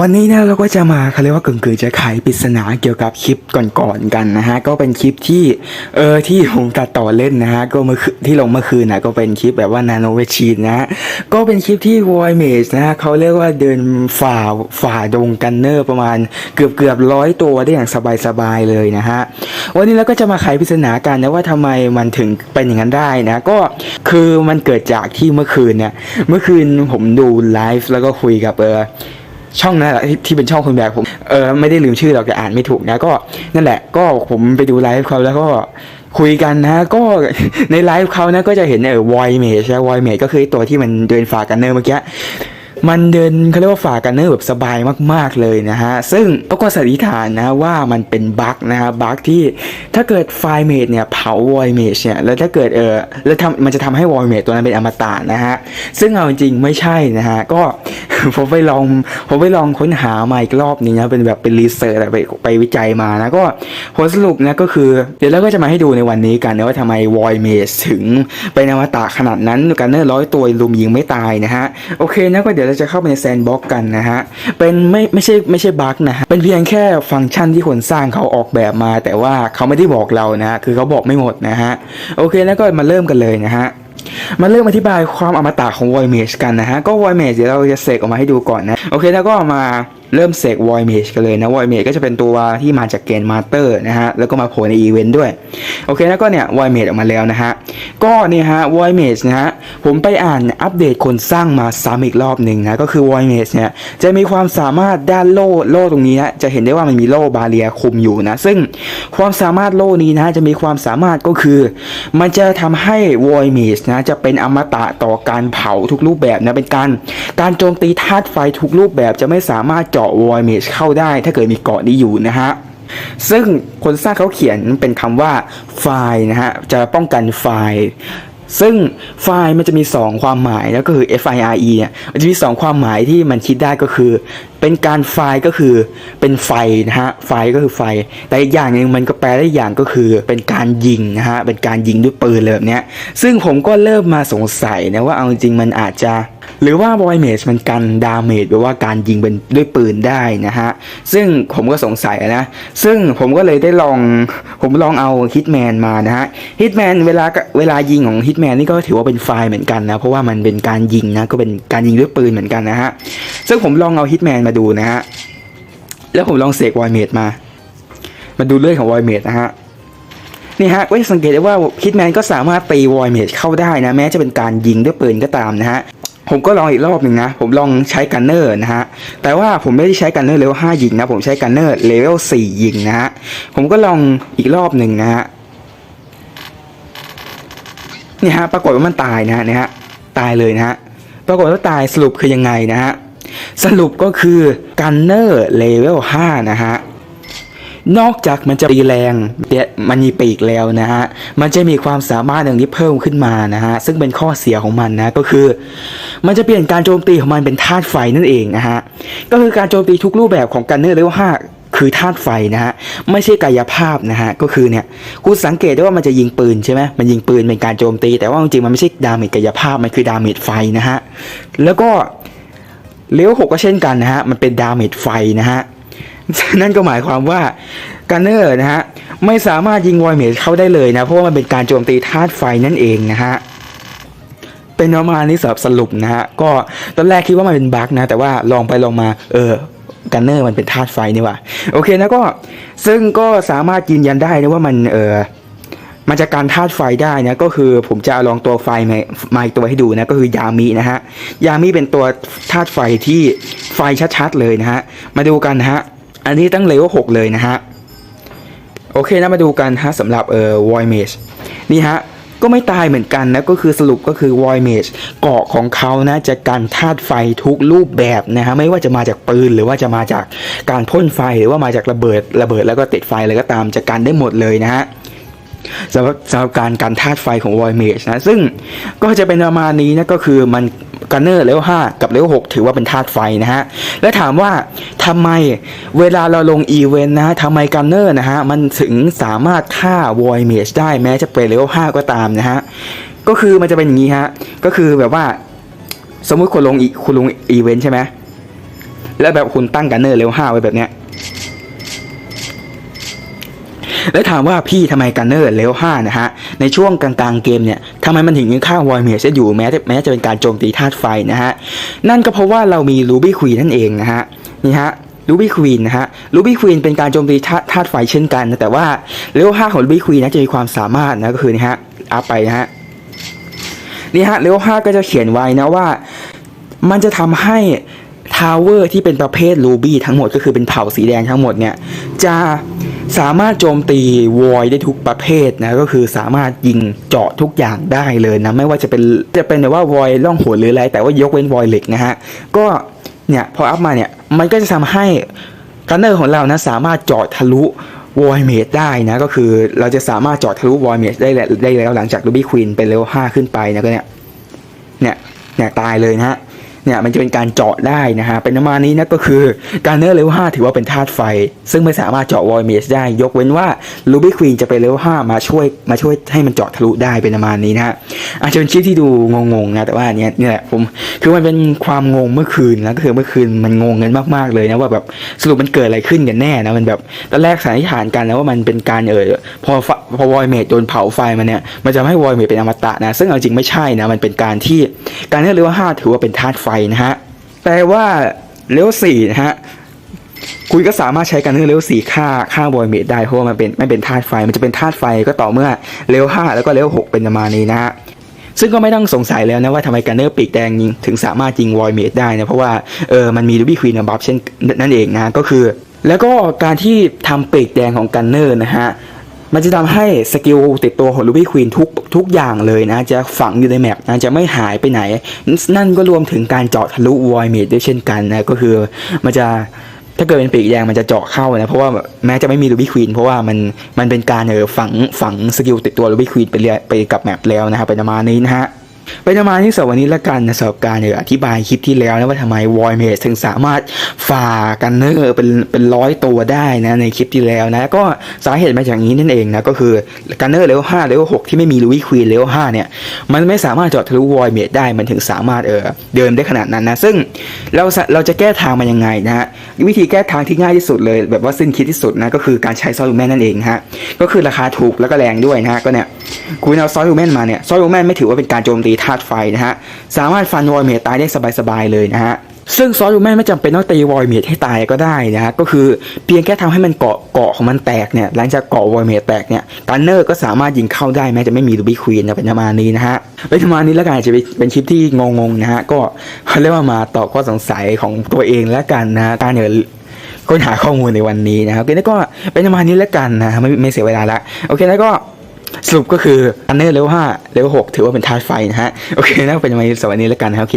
วันนี้เนี่ยเราก็จะมาเขาเรียกว่ากึ่งๆจะไขปริศนาเกี่ยวกับคลิปก่อนๆกันนะฮะก็เป็นคลิปที่เออที่ผมตัดต่อเล่นนะฮะก็เมื่อคืนที่ลงเมื่อคืนนะก็เป็นคลิปแบบว่านาโนเวชีนนะฮะก็เป็นคลิปที่วอยเมจนะฮะเขาเรียกว่าเดินฝ่าฝ่าดงกันเนอร์ประมาณเกือบเกือบร้อยตัวได้อย่างสบายๆเลยนะฮะวันนี้เราก็จะมาไขปริศนากันนะว่าทำไมมันถึงเป็นอย่างนั้นได้นะก็คือมันเกิดจากที่เมื่อคืนเนี่ยเมื่อคืนผมดูไลฟ์แล้วก็คุยกับเออ ช่องนั่นแหละที่ที่เป็นช่องคุณแบกผมเออไม่ได้ลืมชื่อหรอกแต่อ่านไม่ถูกนะก็นั่นแหละก็ผมไปดูไลฟ์เขาแล้วก็คุยกันนะก็ในไลฟ์เขานะก็จะเห็นเออวอยเมชนะวอยเมชก็คือตัวที่มันเดินฝ่ากันเนอร์เมื่อกี้ มันเดินเขาเรียกว่าฝ่ากันเนอร์แบบสบายมากๆเลยนะฮะ ซึ่งก็สันนิษฐานนะว่ามันเป็นบั๊กนะฮะบั๊กที่ถ้าเกิดไฟเมดเนี่ยเผาวอยเมชเนี่ยแล้วถ้าเกิดเออแล้วทำมันจะทำให้วอยเมชตัวนั้นเป็นอมตะนะฮะ ซึ่งเอาจริงๆไม่ใช่นะฮะ ก็ผมไปลองผมไปลองค้นหามาอีกรอบนึงนะเป็นแบบเป็นรีเสิร์ชไปไปวิจัยมานะก็ผลสรุปนะก็คือ เดี๋ยวเราก็จะมาให้ดูในวันนี้กันนะว่าทำไมวอยเมสถึงเป็นอมตะขนาดนั้นกันเนอร์ร้อยตัวลุมยิงไม่ตายนะฮะโอเคนะก็เดี๋ยวเราจะเข้าไปในแซนบ็อกกันนะฮะ เป็นไม่ไม่ใช่ไม่ใช่บั๊กนะฮะ เป็นเพียงแค่ฟังก์ชันที่คนสร้างเขาออกแบบมา แต่ว่าเขาไม่ได้บอกเรานะฮะคือเขาบอกไม่หมดนะฮะ โอเคแล้วก็มาเริ่มกันเลยนะฮะมาเริ่มอธิบายความอมตะของ Void Mage กันนะฮะ ก็ Void Mage เดี๋ยวเราจะเสกออกมาให้ดูก่อนนะ โอเคแล้วก็มา เริ่มเสก Void Mage กันเลยนะ Void Mage ก็จะเป็นตัวที่มาจากเกณฑ์มาสเตอร์นะฮะแล้วก็มาโผล่ในอีเวนต์ด้วย โอเคแล้วก็เนี่ย Void Mage ออกมาแล้วนะฮะ ก็เนี่ยฮะ Void Mage นะฮะ ผมไปอ่านอัปเดตคนสร้างมาซ้ำอีกรอบหนึ่งนะ ก็คือ Void Mage เนี่ย จะมีความสามารถด้านโล่โล่ตรงนี้ฮะจะเห็นได้ว่ามันมีโล่บาเรียคุมอยู่นะ ซึ่งความสามารถโล่นี้นะจะมีความสามารถก็คือ มันจะทำให้ Void Mage นะจะเป็นอมตะต่อการเผาทุกรูปแบบนะเป็นการการโจมตีธาตุไฟทุกรูปแบบจะไม่สามารถเจาะ Void Mage เข้าได้ ถ้าเกิดมีเกาะนี้อยู่นะฮะซึ่งคนสร้างเขาเขียนเป็นคำว่าไฟนะฮะจะป้องกันไฟซึ่งไฟล์มันจะมี 2 ความหมายแล้วก็คือ FIRE เนี่ยมันจะมี 2 ความหมายที่มันคิดได้ก็คือ เป็นการไฟล์ก็คือเป็นไฟนะฮะไฟก็คือไฟ แต่อีกอย่างหนึงมันก็แปลได้อย่างก็คือเป็นการยิงนะฮะเป็นการยิงด้วยปืนเลยแบบเนี้ยซึ่งผมก็เริ่มมาสงสัยนะว่าเอาจริงมันอาจจะ หรือว่าบอยเมจมันกันดาเมจหรือว่าการยิงเป็นด้วยปืนได้นะฮะ ซึ่งผมก็สงสัยนะ ซึ่งผมก็เลยได้ลอง ผมลองเอาฮิตแมนมานะฮะฮิตแมนเวลาเวลายิงของฮิตแมนนี่ก็ถือว่าเป็นไฟล์เหมือนกันนะ เพราะว่ามันเป็นการยิงนะ ก็เป็นการยิงด้วยปืนเหมือนกันนะฮะ ซึ่งผมลองเอาฮิตแมนมาดูนะฮะ แล้วผมลองเสกวอยเมจมา มาดูเลื่อยของวอยเมจนะฮะนี่ฮะก็จะสังเกตได้ว่าฮิตแมนก็สามารถตีวอยเมจเข้าได้นะ แม้จะเป็นการยิงด้วยปืนก็ตามนะฮะ ผมก็ลองอีกรอบหนึ่งนะ ผมลองใช้กันเนอร์นะฮะ แต่ว่าผมไม่ได้ใช้กันเนอร์เลเวล5ยิงนะ ผมใช้กันเนอร์เลเวล4ยิงนะฮะ ผมก็ลองอีกรอบหนึ่งนะฮะ เนี่ยฮะ ปรากฏว่ามันตายนะฮะเนี่ยฮะ ตายเลยนะฮะ ปรากฏว่าตายสรุปคือยังไงนะฮะ สรุปก็คือกันเนอร์เลเวล5นะฮะนอกจากมันจะตีแรงเดี๋ยมันมีปีกแล้วนะฮะ มันจะมีความสามารถหนึ่งที่เพิ่มขึ้นมานะฮะ ซึ่งเป็นข้อเสียของมันนะ ก็คือ มันจะเปลี่ยนการโจมตีของมันเป็นธาตุไฟนั่นเองนะฮะ ก็คือการโจมตีทุกรูปแบบของกันเนอร์เลเวล5คือธาตุไฟนะฮะไม่ใช่กายภาพนะฮะก็คือเนี่ยกูสังเกตได้ว่ามันจะยิงปืนใช่ไหมมันยิงปืนเป็นการโจมตี แต่ว่าจริงๆมันไม่ใช่ดาเมจกายภาพมันคือดาเมจไฟนะฮะแล้วก็เลเวล6ก็เช่นกันนะฮะมันเป็นดาเมจไฟนะฮะนั่นก็หมายความว่าการเนอร์นะฮะไม่สามารถยิงวอยเมจเข้าได้เลยนะเพราะว่ามันเป็นการโจมตีธาตุไฟนั่นเองนะฮะ เป็นประมาณนี้สำหรับสรุปนะฮะก็ตอนแรกคิดว่ามันเป็นบั๊กนะ แต่ว่าลองไปลองมาเออกันเนอร์มันเป็นธาตุไฟนี่ว่าโอเคนะก็ซึ่งก็สามารถยืนยันได้นะว่ามันเออมันจะการธาตุไฟได้นะก็คือผมจะลองตัวไฟมาอีกตัวให้ดูนะก็คือยามินะฮะยามิเป็นตัวธาตุไฟที่ไฟชัดๆเลยนะฮะมาดูกันนะฮะอันนี้ตั้งเลเวลหกเลยนะฮะโอเคนะมาดูกันฮะสำหรับเอ่อวอยเมจนี่ฮะ ก็ไม่ตายเหมือนกันนะก็คือสรุปก็คือวอยเมจเกาะของเขานะจะกันธาตุไฟทุกรูปแบบนะฮะไม่ว่าจะมาจากปืนหรือว่าจะมาจากการพ่นไฟหรือว่ามาจากระเบิดระเบิดแล้วก็ติดไฟอะไรก็ตามจะกันได้หมดเลยนะฮะสำหรับสำหรับการการธาตุไฟของวอยเมจนะซึ่งก็จะเป็นประมาณนี้นะก็คือมัน กันเนอร์เลเวล5กับเลเวล6ถือว่าเป็นธาตุไฟนะฮะ และถามว่าทำไมเวลาเราลงอีเวนต์นะฮะทำไมกันเนอร์นะฮะ มันถึงสามารถฆ่า Void Mage ได้แม้จะเป็นเลเวล5ก็ตามนะฮะ ก็คือมันจะเป็นอย่างนี้ฮะ ก็คือแบบว่า สมมุติคุณลงอีคุณลงอีเวนต์ใช่ไหมแล้วแบบคุณตั้งกันเนอร์เลเวลห้าไว้แบบเนี้ย แล้วถามว่าพี่ทำไมกันเนอร์เลเวลห้านะฮะ ในช่วงกลางๆเกมเนี่ยทำไมมันถึงยังฆ่าวอยเมจอยู่แม้แม้จะเป็นการโจมตีธาตุไฟนะฮะ นั่นก็เพราะว่าเรามีรูบี้ควีนนั่นเองนะฮะ นี่ฮะรูบี้ควีนนะฮะรูบี้ควีนเป็นการโจมตีธาตุไฟเช่นกันนะแต่ว่าเลเวลห้าของรูบี้ควีนนะจะมีความสามารถนะก็คือนี่ฮะอัพไปนะฮะนี่ฮะเลเวลห้าก็จะเขียนไว้นะว่า มันจะทำให้ทาวเวอร์ที่เป็นประเภทรูบี้ทั้งหมดก็คือเป็นเผ่าสีแดงทั้งหมดเนี่ยจะ สามารถโจมตีวอยได้ทุกประเภทนะก็คือสามารถยิงเจาะทุกอย่างได้เลยนะไม่ว่าจะเป็นจะเป็นแต่ว่าวอยล่องหนหรืออะไร แต่ว่ายกเว้นวอยเหล็กนะฮะก็เนี่ยพออัพมาเนี่ยมันก็จะทำให้กันเนอร์ของเรานะสามารถเจาะทะลุวอยเมดได้นะก็คือเราจะสามารถเจาะทะลุวอยเมดได้แล้วได้แล้วหลังจากรูบี้ควีนเป็นเลเวล5ขึ้นไปนะก็เนี่ยเนี่ยเนี่ยตายเลยนะฮะ เนี่ยมันจะเป็นการเจาะได้นะฮะเป็นประมาณนี้นะก็คือการเนอร์เลเวล5ถือว่าเป็นธาตุไฟ ซึ่งไม่สามารถเจาะวอยเมจได้ ยกเว้นว่าลูบี้ควีนจะไปเลเวล5มาช่วยมาช่วยให้มันเจาะทะลุได้เป็นประมาณนี้นะฮะอาจจะเป็นคลิปที่ดูงงๆนะแต่ว่าเนี่ยนี่แหละผมคือมันเป็นความงงเมื่อคืนนะก็คือเมื่อคืนมันงงกันมากๆเลยนะว่าแบบสรุปมันเกิดอะไรขึ้นกันแน่นะมันแบบตอนแรกสันนิษฐานกันนะว่ามันเป็นการเออพอพอวอยเมจโดนเผาไฟมันเนี่ยมันจะทำให้วอยเมจเป็นอมตะนะซึ่งเอาจริงไม่ใช่นะมันเป็นการที่การเนอร์เลเวล5ถือว่าเป็นธาตุไฟนะฮะแปลว่าเลเวลสี่นะฮะคุณก็สามารถใช้กันเนอร์เลเวลสี่ค่าค่าบอยเมดได้เพราะว่ามันเป็นไม่เป็นธาตุไฟ มันจะเป็นธาตุไฟก็ต่อเมื่อเลเวลห้าแล้วก็เลเวลหกเป็นประมาณนี้นะฮะซึ่งก็ไม่ต้องสงสัยแล้วนะว่าทำไมกันเนอร์ปีกแดงยิงถึงสามารถยิงวอยเมดได้นะเพราะว่าเออมันมีลูบี้ควีนบัฟเช่นนั่นเองนะก็คือ แล้วก็การที่ทำปีกแดงของกันเนอร์นะฮะ มันจะทำให้สกิลติดตัวของลูบี้ควีนทุกทุกอย่างเลยนะ จะฝังอยู่ในแมปนะจะไม่หายไปไหน นั่นก็รวมถึงการเจาะทะลุวอยเมดด้วยเช่นกันนะ ก็คือมันจะถ้าเกิดเป็นปีกแดงมันจะเจาะเข้านะเพราะว่าแม้จะไม่มีลูบี้ควีนเพราะว่ามันมันเป็นการเออฝังฝังสกิลติดตัวลูบี้ควีนไปเรียไปกับแมปแล้วนะครับเป็นประมาณนี้นะฮะ เป็นประมาณที่สำหรับวันนี้ละกันนะสำหรับการอออธิบายคลิปที่แล้วนะว่าทำไมวอยเมสถึงสามารถฝ่ากันเนอร์เป็นเป็นร้อยตัวได้นะในคลิปที่แล้วนะก็สาเหตุมาจากนี้นั่นเองนะก็คือกันเนอร์เลเวลห้าเลเวลหกที่ไม่มีลูวี่ควีนเลเวลห้าเนี่ยมันไม่สามารถเจาะทะลุวอยเมสได้มันถึงสามารถเออเดินได้ขนาดนั้นนะซึ่งเราเราจะแก้ทางมันยังไงนะฮะวิธีแก้ทางที่ง่ายที่สุดเลย แบบว่าสิ้นคิดที่สุดนะก็คือการใช้ซอลลูแมนนั่นเองฮะก็คือราคาถูกแล้วก็แรงด้วยนะฮะก็เนี่ยคุณเอาซอยลูแมนมาเนี่ยซอยลูแมนไม่ถือว่าเป็นการโจมตีธาตุไฟนะฮะสามารถฟันวอยเมทตายได้สบายๆเลยนะฮะซึ่งซอยลูแมนไม่จำเป็นต้องตีวอยเมทให้ตายก็ได้นะฮะก็คือเพียงแค่ทำให้มันเกาะเกาะของมันแตกเนี่ยหลังจากเกาะวอยเมทแตกเนี่ยกันเนอร์ก็สามารถยิงเข้าได้แม้จะไม่มีลูบี้ควีนนะเป็นประมาณนี้นะฮะเป็นประมาณนี้แล้วกันอาจจะเป็นคลิปที่งงๆนะฮะก็เขาเรียกว่ามาตอบข้อสงสัยของตัวเองแล้วกันนะการเนี่ยค้นหาข้อมูลในวันนี้นะครับโอเคแล้วก็เป็นประมาณนี้แล้วกันนะไม่ไม่เสียเวลาละโอเคแล้วก็ สรุปก็คืออันเนอร์เลเวลห้าเลเวลหกถือว่าเป็นธายไฟนะฮะ โอเคนะเป็นยังไงสำหรับวันนี้แล้วกันครับโอเค